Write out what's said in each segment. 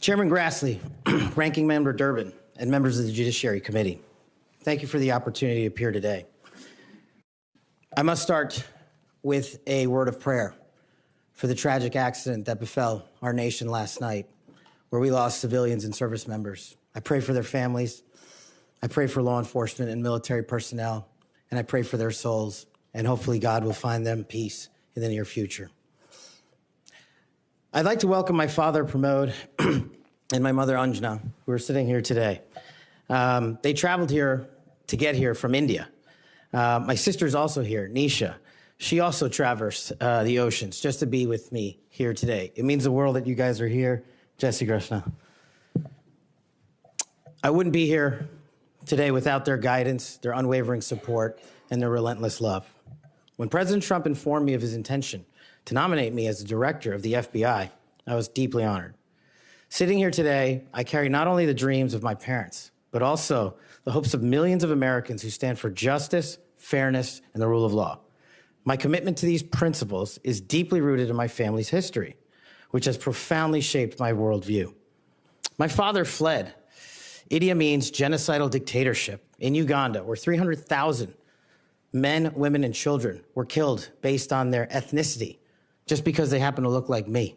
Chairman Grassley, Ranking Member Durbin, and members of the Judiciary Committee, thank you for the opportunity to appear today. I must start with a word of prayer for the tragic accident that befell our nation last night, where we lost civilians and service members. I pray for their families. I pray for law enforcement and military personnel, and I pray for their souls, and hopefully God will find them peace in the near future. I'd like to welcome my father, Pramod, and my mother, Anjana, who are sitting here today. Um, they traveled here to get here from India. Uh, my sister's also here, Nisha. She also traversed uh, the oceans just to be with me here today. It means the world that you guys are here. Jesse Krishna. I wouldn't be here today without their guidance, their unwavering support, and their relentless love. When President Trump informed me of his intention to nominate me as the director of the FBI, I was deeply honored. Sitting here today, I carry not only the dreams of my parents, but also the hopes of millions of Americans who stand for justice, fairness, and the rule of law. My commitment to these principles is deeply rooted in my family's history, which has profoundly shaped my worldview. My father fled Idi Amin's genocidal dictatorship in Uganda, where 300,000 men, women, and children were killed based on their ethnicity just because they happen to look like me.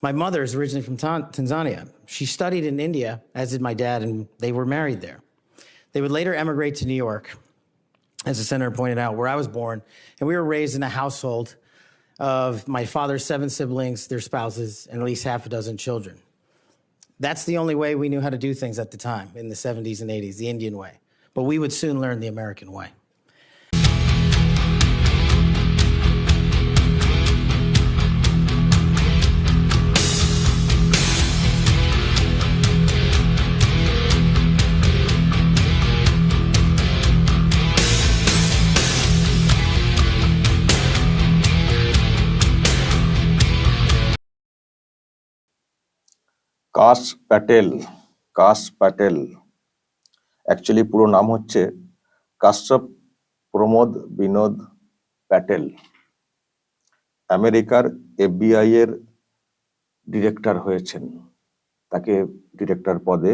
My mother is originally from Tanzania. She studied in India, as did my dad, and they were married there. They would later emigrate to New York, as the senator pointed out, where I was born. And we were raised in a household of my father's seven siblings, their spouses, and at least half a dozen children. That's the only way we knew how to do things at the time in the 70s and 80s, the Indian way. But we would soon learn the American way. কাশ প্যাটেল কাশ Patel. Actually পুরো নাম হচ্ছে কাশ্যপ প্রমোদ বিনোদ প্যাটেল। আমেরিকার FBI এর director হয়েছেন। তাকে director পদে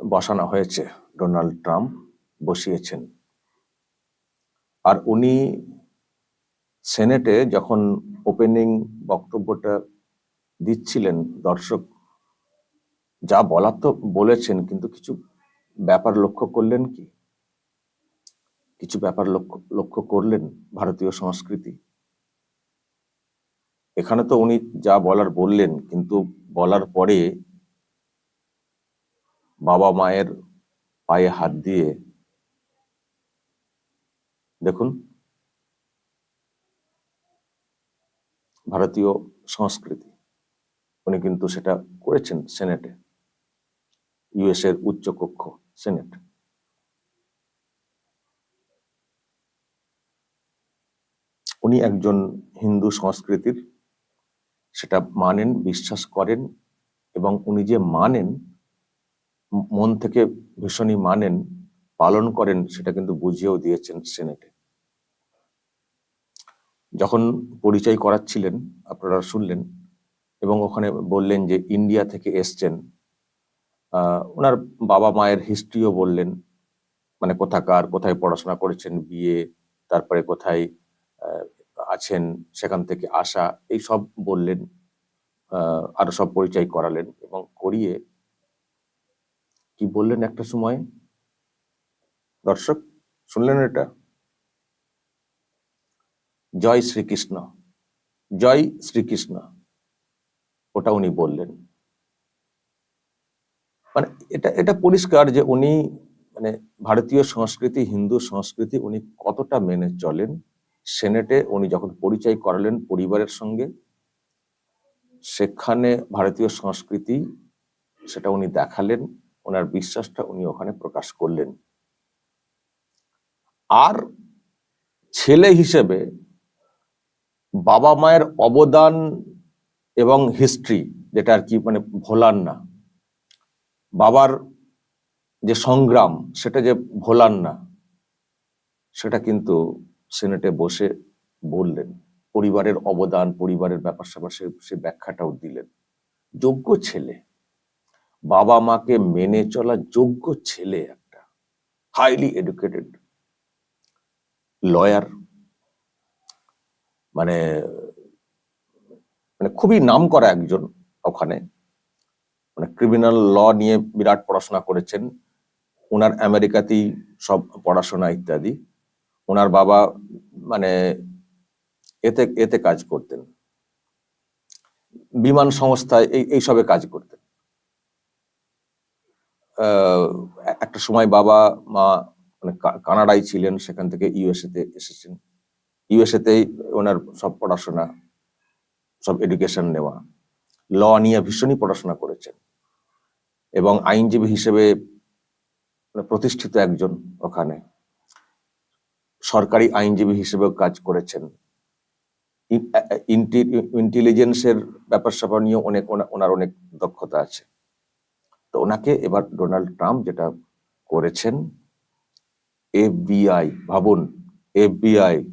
বসানো হয়েছে। Donald Trump বসিয়েছেন। আর উনি সেনেটে যখন ওপেনিং বক্তব্যটা দিচ্ছিলেন দর্শক যা বলার তো বলেছেন, কিন্তু কিছু ব্যাপার লক্ষ্য করলেন কি? কিছু ব্যাপার লক্ষ্য লক্ষ্য করলেন ভারতীয় সংস্কৃতি? এখানে তো উনি যা বলার বললেন, কিন্তু বলার পরে বাবা মায়ের পায়ে হাত দিয়ে দেখুন, ভারতীয় সংস্কৃতি, উনি কিন্তু সেটা করেছেন সেনেটে। ইউএস এর উচ্চ কক্ষ সেনেট। উনি একজন হিন্দু সংস্কৃতির, সেটা মানেন, বিশ্বাস করেন এবং উনি যে মানেন মন থেকে ভীষণই মানেন, পালন করেন, সেটা কিন্তু বুঝিয়েও দিয়েছেন সেনেটে। যখন পরিচয় করাচ্ছিলেন, আপনারা শুনলেন এবং ওখানে বললেন যে ইন্ডিয়া থেকে এসছেন ওনার বাবা মায়ের হিস্ট্রিও বললেন মানে কোথাকার, কোথায় পড়াশোনা করেছেন বিয়ে তারপরে কোথায় আছেন, সেখান থেকে আসা, এই সব বললেন আরও সব পরিচয় করালেন এবং করিয়ে কি বললেন একটা সময়? দর্শক, শুনলেন এটা? জয় শ্রীকৃষ্ণ জয় শ্রীকৃষ্ণ, ওটা উনি বললেন। মানে এটা এটা পরিষ্কার যে উনি মানে ভারতীয় সংস্কৃতি, হিন্দু সংস্কৃতি উনি কতটা মেনে চলেন, সেনেটে উনি যখন পরিচয় করালেন পরিবারের সঙ্গে, সেখানে ভারতীয় সংস্কৃতি সেটা উনি দেখালেন, ওনার বিশ্বাসটা উনি ওখানে প্রকাশ করলেন। আর ছেলে হিসেবে বাবা মায়ের অবদান এবং হিস্ট্রি যেটা আর কি মানে ভোলার না বাবার যে সংগ্রাম, সেটা যে ভোলার না, সেটা কিন্তু সেনেটে বসে বললেন। পরিবারের অবদান, পরিবারের ব্যাপার স্যাপার, সে সে ব্যাখ্যাটাও দিলেন। যোগ্য ছেলে, বাবা মাকে মেনে চলা যোগ্য ছেলে একটা হাইলি এডুকেটেড লয়ার মানে মানে খুবই নাম করা একজন ওখানে। মানে ক্রিমিনাল ল নিয়ে বিরাট পড়াশোনা করেছেন। ওনার আমেরিকাতেই সব পড়াশোনা ইত্যাদি। ওনার বাবা মানে এতে এতে কাজ করতেন। বিমান সংস্থায় এই, এইসবে কাজ করতেন। একটা সময় বাবা, মা মানে কানাডায় ছিলেন, সেখান থেকে ইউএসএতে এসেছেন। ইউএসএতেই ওনার সব পড়াশোনা, সব এডুকেশন নেওয়া। ল নিয়ে ভীষণই পড়াশোনা করেছেন। এবং আইনজীবী হিসেবে মানে প্রতিষ্ঠিত একজন ওখানে। সরকারি আইনজীবী হিসেবেও কাজ করেছেন। ইন্টেলিজেন্সের ব্যাপার স্যাপার নিয়ে অনেক ওনা- ওনার অনেক দক্ষতা আছে। তো ওনাকে এবার ডোনাল্ড ট্রাম্প যেটা করেছেন, এফবিআই, ভাবুন, এফবিআই,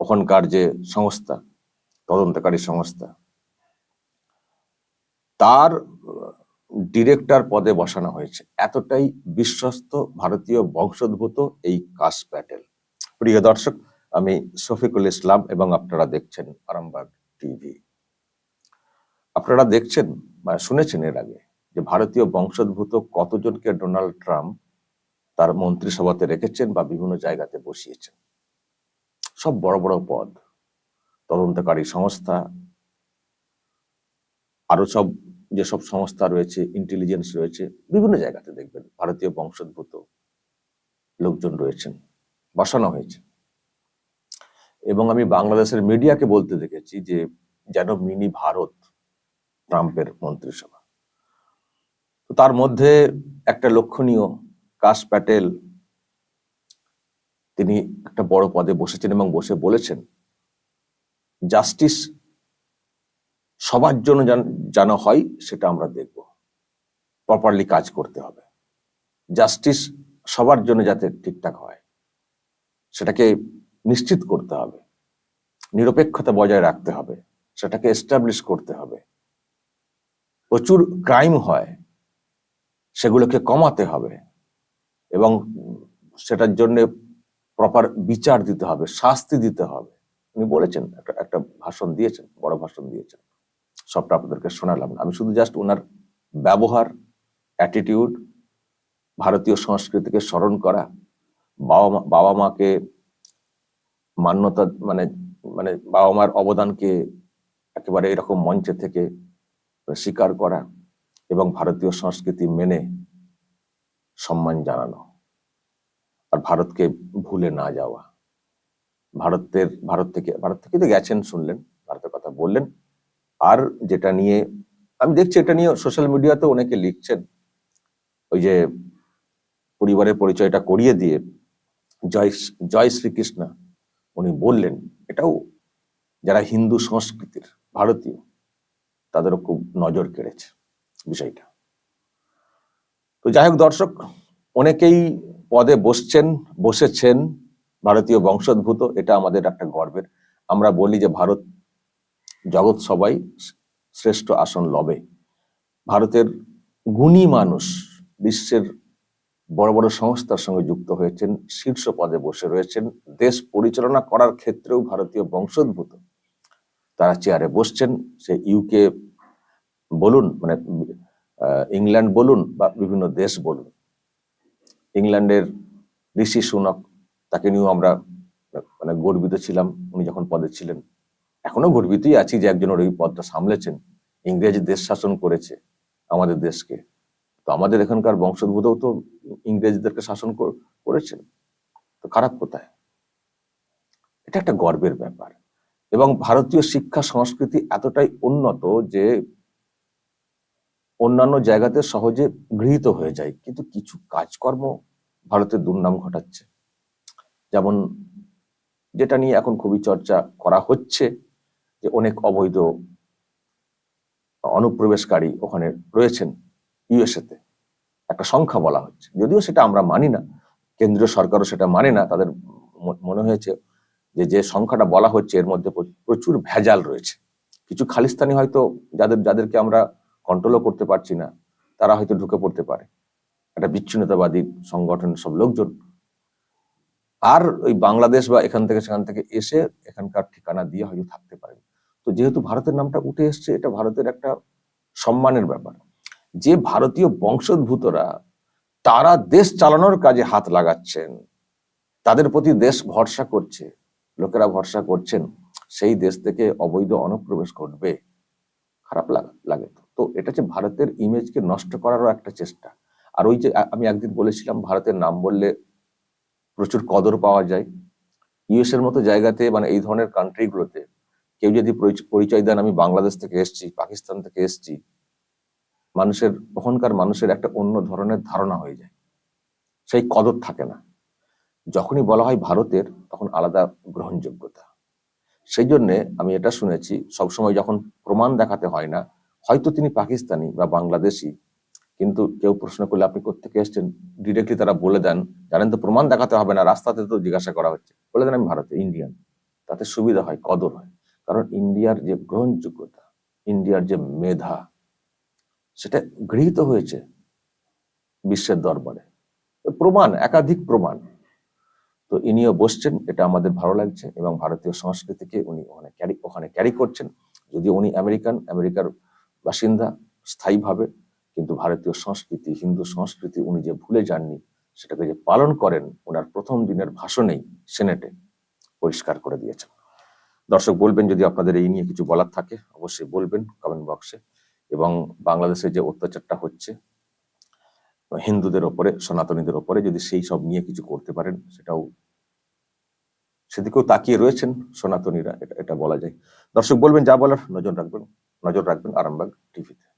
ওখানকার যে সংস্থা, তদন্তকারী সংস্থা তার ডিরেক্টর পদে বসানো হয়েছে। এতটাই বিশ্বস্ত ভারতীয় বংশোদ্ভূত এই কাস প্যাটেল। প্রিয় দর্শক, আমি শফিকুল ইসলাম এবং আপনারা দেখছেন আরামবাগ টিভি। আপনারা দেখছেন বা শুনেছেন এর আগে যে ভারতীয় বংশোদ্ভূত কতজনকে ডোনাল্ড ট্রাম্প তার মন্ত্রিসভাতে রেখেছেন বা বিভিন্ন জায়গাতে বসিয়েছেন? সব বড় বড় পদ, তদন্তকারী সংস্থা, আরও সব যেসব সংস্থা রয়েছে ইন্টেলিজেন্স রয়েছে, বিভিন্ন জায়গাতে দেখবেন ভারতীয় বংশোদ্ভূত লোকজন রয়েছেন, বসানো হয়েছে। এবং আমি বাংলাদেশের মিডিয়াকে বলতে দেখেছি যে, যেন মিনি ভারত ট্রাম্পের মন্ত্রিসভা। তার মধ্যে একটা লক্ষণীয়, কাশ প্যাটেল তিনি একটা বড় পদে বসেছেন এবং বসে বলেছেন, জাস্টিস সবার জন্য যেন- হয় সেটা আমরা দেখব। প্রপারলি কাজ করতে হবে। জাস্টিস সবার জন্য যাতে ঠিকঠাক হয়, সেটাকে নিশ্চিত করতে হবে। নিরপেক্ষতা বজায় রাখতে হবে, সেটাকে এস্টাবলিশ করতে হবে। প্রচুর ক্রাইম হয়, সেগুলোকে কমাতে হবে এবং সেটার জন্য প্রপার বিচার দিতে হবে, শাস্তি দিতে হবে। উনি বলেছেন, একটা একটা ভাষণ দিয়েছেন, বড় ভাষণ দিয়েছেন। সবটা আপনাদেরকে শোনালাম। না আমি শুধু জাস্ট ওনার ব্যবহার অ্যাটিটিউড ভারতীয় সংস্কৃতিকে স্মরণ করা, বাবা মা, বাবা মাকে মান্যতা মানে মানে বাবা মার অবদানকে একেবারে এরকম মঞ্চে থেকে স্বীকার করা এবং ভারতীয় সংস্কৃতি মেনে সম্মান জানানো আর ভারতকে ভুলে না যাওয়া। ভারতের, ভারত থেকে ভারত থেকে তো গেছেন, শুনলেন, ভারতের কথা বললেন। আর যেটা নিয়ে, আমি দেখছি এটা নিয়ে সোশ্যাল মিডিয়াতে অনেকে লিখছেন, ওই যে পরিবারের পরিচয়টা করিয়ে দিয়ে, জয় জয় শ্রীকৃষ্ণ উনি বললেন, এটাও যারা হিন্দু সংস্কৃতির ভারতীয়, তাদেরও খুব নজর কেড়েছে বিষয়টা। তো যাই হোক দর্শক, অনেকেই পদে বসছেন, বসেছেন, ভারতীয় বংশোদ্ভূত, এটা আমাদের একটা গর্বের। আমরা বলি যে ভারত জগৎ সবাই শ্রেষ্ঠ আসন লবে। ভারতের গুণী মানুষ বিশ্বের বড় বড় সংস্থার সঙ্গে যুক্ত হয়েছেন, শীর্ষ পদে বসে রয়েছেন, দেশ পরিচালনা করার ক্ষেত্রেও ভারতীয় বংশোদ্ভূত। তারা চেয়ারে বসছেন, সে ইউকে বলুন মানে ইংল্যান্ড বলুন বা বিভিন্ন দেশ বলুন। ইংল্যান্ডের ঋষি সুনক, তাকে নিয়েও আমরা মানে গর্বিত ছিলাম। উনি যখন পদে ছিলেন এখনও গর্বিতই আছি যে একজন ওই পদটা সামলেছেন। ইংরেজ দেশ শাসন করেছে আমাদের দেশকে। তো আমাদের এখানকার বংশোদ্ভূতও তো ইংরেজদেরকে শাসন করেছেন। তো খারাপ কোথায়? এটা একটা গর্বের ব্যাপার। এবং ভারতীয় শিক্ষা সংস্কৃতি এতটাই উন্নত যে অন্যান্য জায়গাতে সহজে গৃহীত হয়ে যায়, কিন্তু কিছু কাজকর্ম ভারতের দুর্নাম ঘটাচ্ছে। যেমন যেটা নিয়ে এখন খুবই চর্চা করা হচ্ছে যে অনেক অবৈধ অনুপ্রবেশকারী ওখানে রয়েছেন ইউএসএতে। একটা সংখ্যা বলা হচ্ছে। যদিও সেটা আমরা মানি না, কেন্দ্রীয় সরকারও সেটা মানে না, তাদের মনে হয়েছে যে যে সংখ্যাটা বলা হচ্ছে, এর মধ্যে প্রচুর ভেজাল রয়েছে। কিছু খালিস্তানি হয়তো যাদের, যাদেরকে আমরা কন্ট্রোলও করতে পারছি না, তারা হয়তো ঢুকে পড়তে পারে। একটা বিচ্ছিন্নতাবাদী সংগঠন সব লোকজন। আর ওই বাংলাদেশ বা এখান থেকে সেখান থেকে এসে এখানকার ঠিকানা দিয়ে হয়তো থাকতে পারে। তো যেহেতু ভারতের নামটা উঠে এসছে, এটা ভারতের একটা সম্মানের ব্যাপার। যে ভারতীয় বংশোদ্ভূতরা তারা দেশ চালানোর কাজে হাত লাগাচ্ছেন, তাদের প্রতি দেশ ভরসা করছে, লোকেরা ভরসা করছেন, সেই দেশ থেকে অবৈধ অনুপ্রবেশ ঘটবে। খারাপ লাগে তো। এটা হচ্ছে ভারতের ইমেজকে নষ্ট করারও একটা চেষ্টা। আর ওই যে আমি একদিন বলেছিলাম, ভারতের নাম বললে প্রচুর কদর পাওয়া যায়। ইউএস এর মতো জায়গাতে মানে এই ধরনের কান্ট্রিগুলোতে কেউ যদি পরিচ- পরিচয় দেন, আমি বাংলাদেশ থেকে এসেছি, পাকিস্তান থেকে এসেছি, মানুষের ওখানকার মানুষের একটা অন্য ধরনের ধারণা হয়ে যায়। সেই কদর থাকে না। যখনই বলা হয় ভারতের, তখন আলাদা গ্রহণযোগ্যতা। সেই জন্যে আমি এটা শুনেছি, সবসময় যখন প্রমাণ দেখাতে হয় না, হয়তো তিনি পাকিস্তানি বা বাংলাদেশি, কিন্তু কেউ প্রশ্ন করলে, আপনি কোথেকে এসেছেন? ডিরেক্টলি তারা বলে দেন, জানেন তো, প্রমাণ দেখাতে হবে না, রাস্তাতে তো জিজ্ঞাসা করা হচ্ছে। বলে দেন, আমি ভারতে ইন্ডিয়ান তাতে সুবিধা হয়, কদর হয়। কারণ ইন্ডিয়ার যে গ্রহণযোগ্যতা, ইন্ডিয়ার যে মেধা, সেটা গৃহীত হয়েছে বিশ্বের দরবারে। প্রমাণ, একাধিক প্রমাণ। তো ইনিও বসছেন, এটা আমাদের ভালো লাগছে এবং ভারতীয় সংস্কৃতিকে উনি ওখানে ক্যারি ওখানে ক্যারি করছেন। যদিও উনি আমেরিকান, আমেরিকার বাসিন্দা, স্থায়ীভাবে, কিন্তু ভারতীয় সংস্কৃতি, হিন্দু সংস্কৃতি উনি যে ভুলে যাননি, সেটাকে যে পালন করেন, ওনার প্রথম দিনের ভাষণেই সেনেটে পরিষ্কার করে দিয়েছেন। দর্শক বলবেন যদি আপনাদের এই নিয়ে কিছু বলার থাকে, অবশ্যই বলবেন কমেন্ট বক্সে এবং বাংলাদেশে যে অত্যাচারটা হচ্ছে, হিন্দুদের ওপরে, সনাতনীদের ওপরে, যদি সেই সব নিয়ে কিছু করতে পারেন, সেটাও সেদিকেও তাকিয়ে রয়েছেন সনাতনীরা, এটা এটা বলা যায়। দর্শক বলবেন যা বলার, নজর রাখবেন নজর রাখবেন আরামবাগ টিভিতে